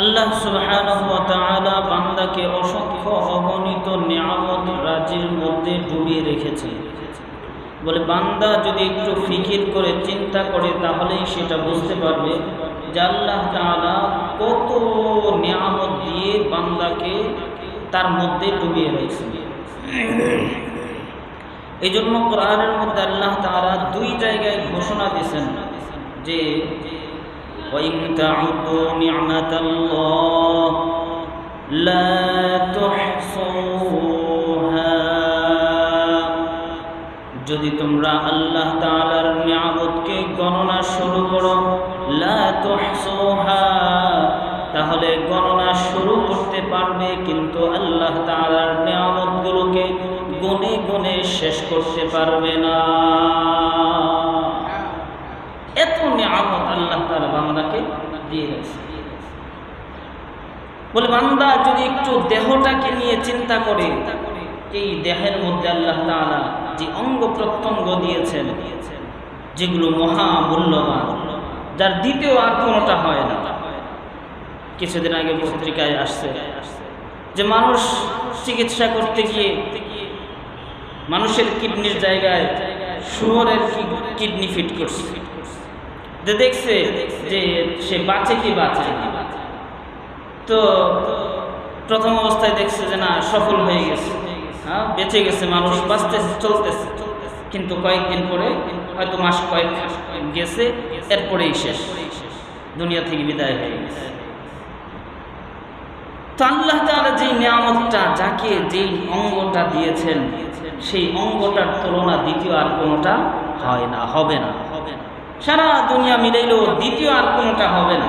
আল্লাহ সুবহানাহু বান্দাকে অসংখ্য অগণিত নিয়ামত রাজির মধ্যে ডুবিয়ে রেখেছে। বলে, বান্দা যদি একটু ফিকির করে চিন্তা করে, তাহলেই সেটা বুঝতে পারবে যে আল্লাহ তাআলা কত নিয়ামত দিয়ে বান্দাকে তার মধ্যে ডুবিয়ে রেখেছে। এই জন্য কোরআনের মধ্যে আল্লাহ তাআলা দুই জায়গায় ঘোষণা দিয়েছেন যে وإن تعدوا نعمة الله لا تحصوها যদি তোমরা আল্লাহ তাআলার নিয়ামতকে গণনা শুরু করো লা তুহসুহা তাহলে গণনা শুরু করতে পারবে কিন্তু আল্লাহ তাআলার নিয়ামতগুলোকে গুনে গুনে শেষ করতে পারবে না এত নিয়ামত আল্লাহ তাআলা বান্দাকে দিয়ে গেছে। বলে, বান্দা যদি একটু দেহটাকে নিয়ে চিন্তা করে, এই দেহের মধ্যে আল্লাহ তাআলা যে অঙ্গ প্রত্যঙ্গ দিয়েছেন, যেগুলো মহা মূল্যবান যার দ্বিতীয় আর কোনোটা হয় না। কিছুদিন আগে পত্রিকায় আসছে যে, মানুষ চিকিৎসা করতে গিয়ে মানুষের কিডনির জায়গায় শুয়োরের কিডনি ফিট করছে। যে দেখছে যে সে বাঁচে কি বাঁচে তো প্রথম অবস্থায় দেখছে যে না, সফল হয়ে গেছে। হ্যাঁ বেঁচে গেছে, মানুষ বাঁচতেছে, চলতেছে। কিন্তু কয়েকদিন পরে, হয়তো মাস কয়েক গেছে, এরপরেই শেষ। দুনিয়া থেকে বিদায় হয়ে গেছে। তো আল্লাহ তাআলা যেই নিয়ামতটা, যাকে যেই অঙ্গটা দিয়েছেন, সেই অঙ্গটার তুলনা দ্বিতীয় আর কোনোটা হয় না, হবে না। সারা দুনিয়া মিলাইলেও দ্বিতীয় আর কোনোটা হবে না।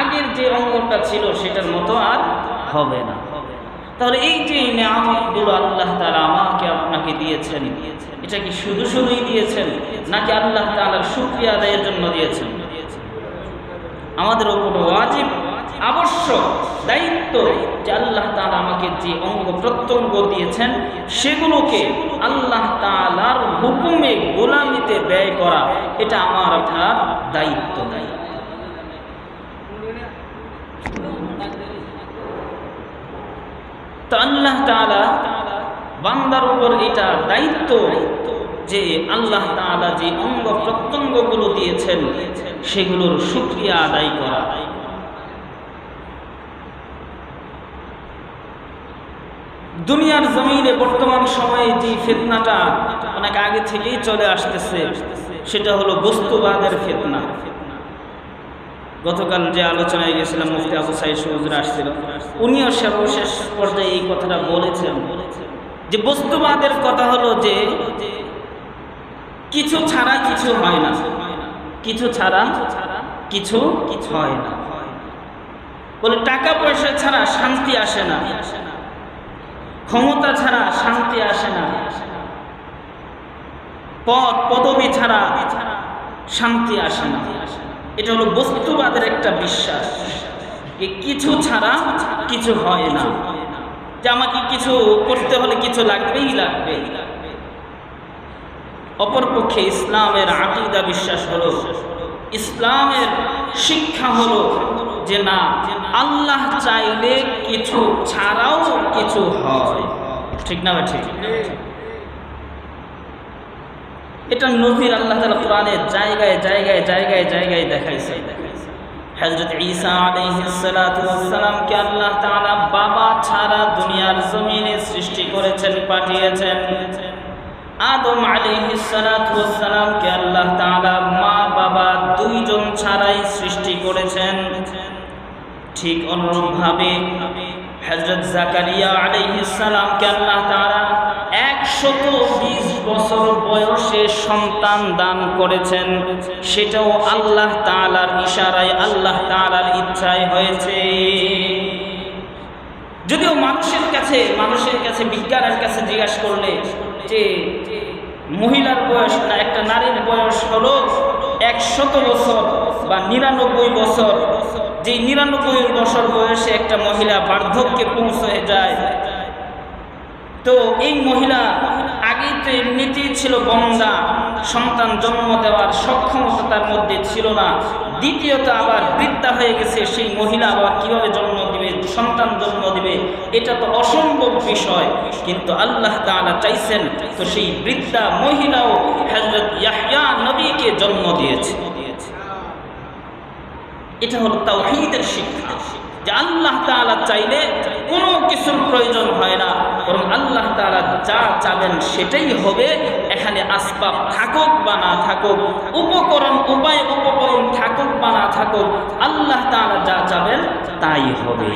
আগের যে অঙ্গটা ছিল সেটার মতো আর হবে না। তাহলে এই যে নিয়ামতগুলো আল্লাহ তাআলা আমাকে আপনাকে দিয়েছেন, এটা কি শুধু শুধুই দিয়েছেন, নাকি আল্লাহ তাআলার শুকরিয়া আদায়ের জন্য দিয়েছেন? আমাদের ওপর ওয়াজিব, আবশ্যক, দায়িত্ব যে আল্লাহ তালা আমাকে যে অঙ্গ প্রত্যঙ্গ দিয়েছেন, সেগুলোকে আল্লাহ তাআলার হুকুমে গোলামিতে ব্যয় করা, এটা আমার আপনার দায়িত্ব। দায়িত্ব আল্লাহ তাআলা বান্দার উপর এটা দায়িত্ব যে আল্লাহ তাআলা যে অঙ্গ প্রত্যঙ্গগুলো দিয়েছেন, সেগুলোর শুকরিয়া আদায় করা। দুনিয়ার জমিনে বর্তমান সময়ে যে ফেতনাটা অনেক আগে থেকেই চলে আসতেছে, সেটা হলো বস্তুবাদের ফেতনা। গতকাল যে আলোচনায় গেছিলাম, মুফতি আবু সাইদ সৌজরা আসছিল, উনিও সর্বশেষ পর্যায়ে এই কথাটা বলেছেন যে বস্তুবাদের কথা হলো যে কিছু ছাড়া কিছু হয় না। কিছু ছাড়া কিছু কিছু হয় না। বলে টাকা পয়সা ছাড়া শান্তি আসে না। ক্ষমতা ছাড়া শান্তি আসে না। পদ পদবি ছাড়া শান্তি আসে না। এটা হলো বস্তুবাদের একটা বিশ্বাস যে কিছু ছাড়া কিছু হয় না। যে আমাকে কিছু করতে হলে কিছু লাগবেই লাগবে। অপরপক্ষে ইসলামের আকিদা, বিশ্বাস হলো, ইসলামের শিক্ষা হলো যে না, আল্লাহ চাইলে কিছু ছাড়াও কিছু হয়। ঠিক না ভাই, ঠিক? এটা নজির আল্লাহ তালা কোরআনের জায়গায় জায়গায় জায়গায় জায়গায় দেখাইছে। হজরত ঈসা আলাইহিসসালামকে আল্লাহ তাআলা বাবা ছাড়া দুনিয়ার জমিনে সৃষ্টি করেছেন, পাঠিয়েছেন। আদম আলাইহিসসালামকে আল্লাহ তাআলা মা বাবা দুইজন ছাড়াই সৃষ্টি করেছেন। ঠিক অনুরূপভাবে হজরত জাকারিয়া আলাইহিসসালামকে আল্লাহ তাআলা একশত বিশ বছর বয়সে সন্তান দান করেছেন। সেটাও আল্লাহ তাআলার ইশারায়, আল্লাহ তাআলার ইচ্ছায় হয়েছে। যদিও মানুষের কাছে মানুষের কাছে, বিজ্ঞানের কাছে জিজ্ঞাসা করলে যে মহিলার বয়স একটা নারীর বয়স হলো একশত বছর বা নিরানব্বই বছর যে নিরানব্বই বছর বয়সে একটা মহিলা বার্ধক্যে পৌঁছে যায়। তো এই মহিলা আগেই তো এমনিতেই ছিল বন্দা, সন্তান জন্ম দেওয়ার সক্ষমতা তার মধ্যে ছিল না। দ্বিতীয়ত আবার বৃদ্ধা হয়ে গেছে, সেই মহিলা আবার কীভাবে জন্ম সন্তান জন্ম দিবে, এটা তো অসম্ভব বিষয়। কিন্তু আল্লাহ তাআলা চাইছেন, তো সেই বৃদ্ধা মহিলাও হযরত ইয়াহইয়া নবীকে জন্ম দিয়েছে। এটা হলো তাওহীদের শিক্ষা। যে আল্লাহ তালা চাইলে কোনো কিছুর প্রয়োজন হয় না, বরং আল্লাহ তালা যা চাবেন সেটাই হবে। এখানে আসবাব থাকুক বা না থাকুক, উপকরণ, উপায়, উপকরণ থাকুক বা না থাকুক, আল্লাহ তালা যা চাবেন তাই হবে।